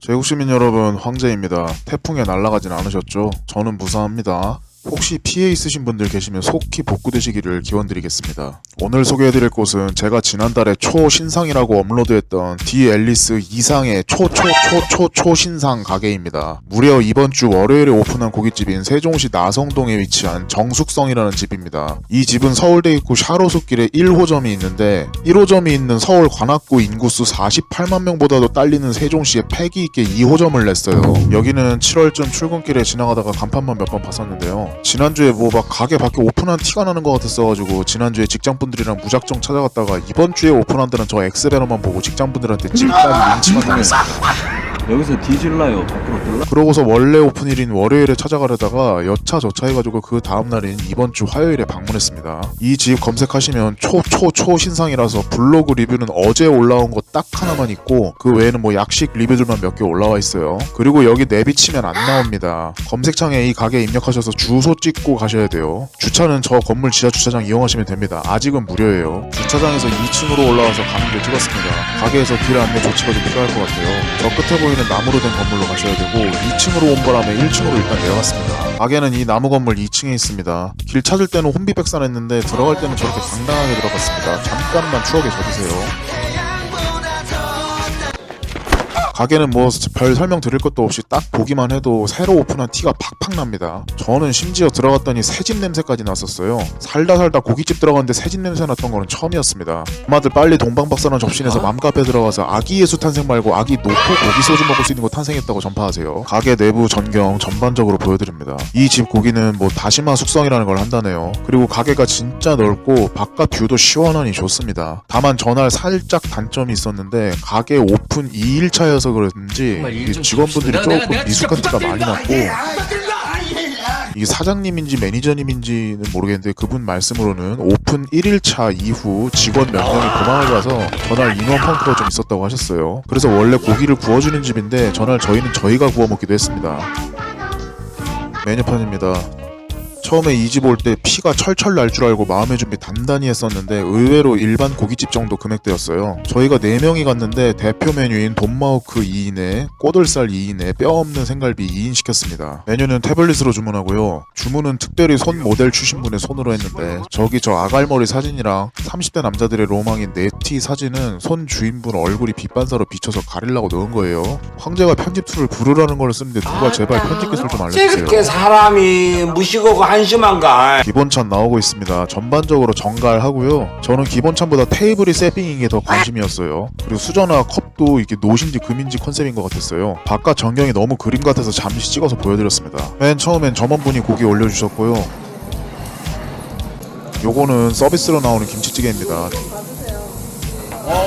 제국시민 여러분 황제입니다. 태풍에 날아가진 않으셨죠? 저는 무사합니다. 혹시 피해 있으신 분들 계시면 속히 복구되시기를 기원드리겠습니다. 오늘 소개해드릴 곳은 제가 지난달에 초신상이라고 업로드했던 디 앨리스 이상의 초초초초 초신상 가게입니다. 무려 이번 주 월요일에 오픈한 고깃집인 세종시 나성동에 위치한 정숙성이라는 집입니다. 이 집은 서울대 입구 샤로숲길에 1호점이 있는데 1호점이 있는 서울 관악구 인구수 48만 명보다도 딸리는 세종시에 패기 있게 2호점을 냈어요. 여기는 7월쯤 출근길에 지나가다가 간판만 몇 번 봤었는데요. 지난주에 뭐 막 가게 밖에 오픈한 티가 나는 것 같았어가지고 지난주에 직장분들이랑 무작정 찾아갔다가 이번 주에 오픈한다는 저 엑스배너만 보고 직장분들한테 찔까지 린치만 당했습니다. 여기서 뒤질라요 밖으로 뜰라? 그러고서 원래 오픈일인 월요일에 찾아가려다가 여차 저차 해가지고 그 다음날인 이번 주 화요일에 방문했습니다. 이 집 검색하시면 초 초 초 신상이라서 블로그 리뷰는 어제 올라온 거 딱 하나만 있고 그 외에는 뭐 약식 리뷰들만 몇 개 올라와 있어요. 그리고 여기 내비치면 안 나옵니다. 검색창에 이 가게 입력하셔서 주소 찍고 가셔야 돼요. 주차는 저 건물 지하 주차장 이용하시면 됩니다. 아직은 무료예요. 주차장에서 2층으로 올라와서 가는 길 찍었습니다. 가게에서 길 안내 조치가 좀 필요할 것 같아요. 저 끝에 보이는 나무로 된 건물로 가셔야 되고 2층으로 온 바람에 1층으로 일단 내려갔습니다. 가게는 이 나무 건물 2층에 있습니다. 길 찾을 때는 혼비백산했는데 들어갈 때는 저렇게 당당하게 들어갔습니다. 잠깐만 추억에 젖으세요. 가게는 뭐 별 설명 드릴 것도 없이 딱 보기만 해도 새로 오픈한 티가 팍팍 납니다. 저는 심지어 들어갔더니 새집 냄새까지 났었어요. 살다 살다 고깃집 들어갔는데 새집 냄새 났던 거는 처음이었습니다. 엄마들 빨리 동방박사랑 접신해서 맘카페 들어가서 아기 예수 탄생 말고 아기 놓고 고기 소주 먹을 수 있는 거 탄생했다고 전파하세요. 가게 내부 전경 전반적으로 보여드립니다. 이 집 고기는 뭐 다시마 숙성이라는 걸 한다네요. 그리고 가게가 진짜 넓고 바깥 뷰도 시원하니 좋습니다. 다만 전날 살짝 단점이 있었는데 가게 오픈 2일차여서 그런지 이 직원분들이 조금 미숙한 티가 많이 났고 이게 사장님인지 매니저님인지는 모르겠는데 그분 말씀으로는 오픈 1일차 이후 직원 몇 명이 도망을 가서 전날 인원 펑크가 좀 있었다고 하셨어요. 그래서 원래 고기를 구워주는 집인데 전날 저희는 저희가 구워 먹기도 했습니다. 메뉴판입니다. 처음에 이 집 올 때 피가 철철 날 줄 알고 마음의 준비 단단히 했었는데 의외로 일반 고깃집 정도 금액대였어요. 저희가 4명이 갔는데 대표 메뉴인 돈마호크 2인에 꼬들살 2인에 뼈 없는 생갈비 2인 시켰습니다. 메뉴는 태블릿으로 주문하고요. 주문은 특별히 손 모델 추신 분의 손으로 했는데 저기 저 아갈머리 사진이랑 30대 남자들의 로망인 네티 사진은 손 주인분 얼굴이 빛반사로 비춰서 가리려고 넣은 거예요. 황제가 편집 툴을 부르라는 걸 쓰는데 누가 제발 편집 기술 좀 알려주세요. 이렇게 사람이 무식하고 한심한가? 기본찬 나오고 있습니다. 전반적으로 정갈하고요. 저는 기본찬보다 테이블이 세핑인 게 더 관심이었어요. 그리고 수저나 컵도 이게 노신지 금인지 컨셉인 것 같았어요. 바깥 전경이 너무 그림 같아서 잠시 찍어서 보여드렸습니다. 맨 처음엔 점원분이 고기 올려주셨고요. 요거는 서비스로 나오는 김치찌개입니다.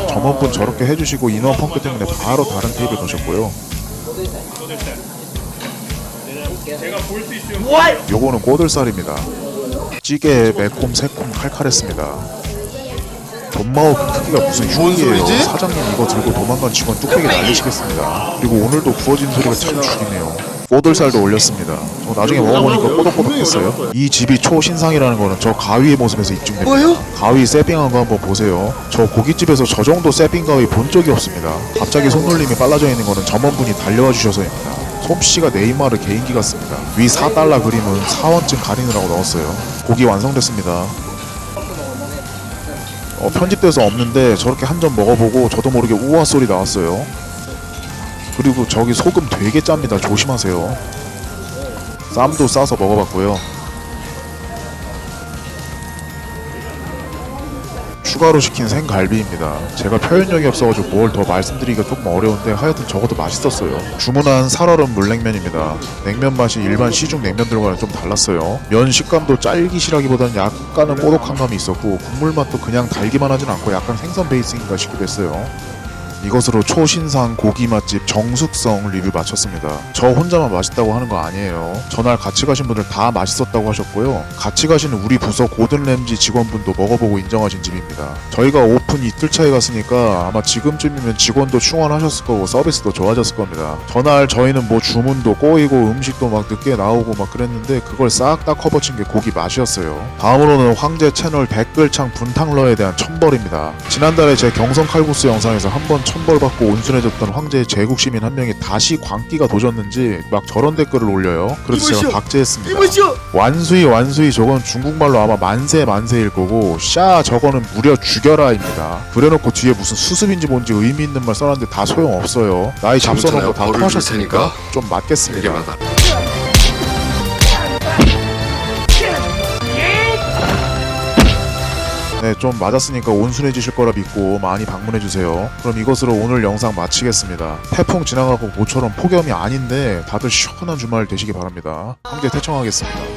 점원분 저렇게 해주시고 인원 펑크 때문에 바로 다른 테이블 가셨고요. 요거는 꼬들살입니다. 찌개에 매콤 새콤 칼칼했습니다. 돈마호크 크기가 무슨 흉이에요. 사장님 이거 들고 도망간 직원 뚝배기 날리시겠습니다. 그리고 오늘도 구워진 소리가 참 죽이네요. 꼬들살도 올렸습니다. 저 나중에 먹어보니까 꼬독꼬독했어요. 이 집이 초신상이라는 거는 저 가위의 모습에서 입증됩니다. 가위 세핑한 거 한번 보세요. 저 고깃집에서 저 정도 세핑 가위 본 적이 없습니다. 갑자기 손놀림이 빨라져 있는 거는 점원분이 달려와 주셔서입니다. 솜씨가 네이마르 개인기 같습니다. 위 4달러 그림은 사원증 가리느라고 넣었어요. 고기 완성됐습니다. 어, 편집돼서 없는데 저렇게 한 점 먹어보고 저도 모르게 우와 소리 나왔어요. 그리고 저기 소금 되게 짭니다. 조심하세요. 쌈도 싸서 먹어봤고요. 추가로 시킨 생갈비입니다. 제가 표현력이 없어가지고 뭘 더 말씀드리기가 조금 어려운데 하여튼 적어도 맛있었어요. 주문한 살얼음 물냉면입니다. 냉면 맛이 일반 시중 냉면들과는 좀 달랐어요. 면 식감도 짤기시라기보다는 약간은 꼬독한 감이 있었고 국물 맛도 그냥 달기만 하진 않고 약간 생선 베이스인가 싶기도 했어요. 이것으로 초신상 고기 맛집 정숙성 리뷰 마쳤습니다. 저 혼자만 맛있다고 하는 거 아니에요. 전날 같이 가신 분들 다 맛있었다고 하셨고요. 같이 가신 우리 부서 고든 램지 직원분도 먹어보고 인정하신 집입니다. 저희가 오픈 이틀 차에 갔으니까 아마 지금쯤이면 직원도 충원하셨을 거고 서비스도 좋아졌을 겁니다. 전날 저희는 뭐 주문도 꼬이고 음식도 막 늦게 나오고 막 그랬는데 그걸 싹 다 커버친 게 고기 맛이었어요. 다음으로는 황제 채널 댓글창 분탕러에 대한 천벌입니다. 지난달에 제 경성 칼국수 영상에서 한번 천벌받고 온순해졌던 황제의 제국 시민 한 명이 다시 광기가 도졌는지 막 저런 댓글을 올려요. 그래서 제가 박제했습니다. 완수이 완수이 저건 중국말로 아마 만세 만세일 거고 샤 저거는 무려 죽여라입니다. 그래놓고 뒤에 무슨 수습인지 뭔지 의미 있는 말 써놨는데 다 소용없어요. 나이 잡숴놓은 거다 벌을 줄 통하셨으니까 테니까 좀 맞겠습니다. 이게 맞아. 네, 좀 맞았으니까 온순해지실 거라 믿고 많이 방문해주세요. 그럼 이것으로 오늘 영상 마치겠습니다. 태풍 지나가고 모처럼 폭염이 아닌데 다들 시원한 주말 되시기 바랍니다. 함께 태청하겠습니다.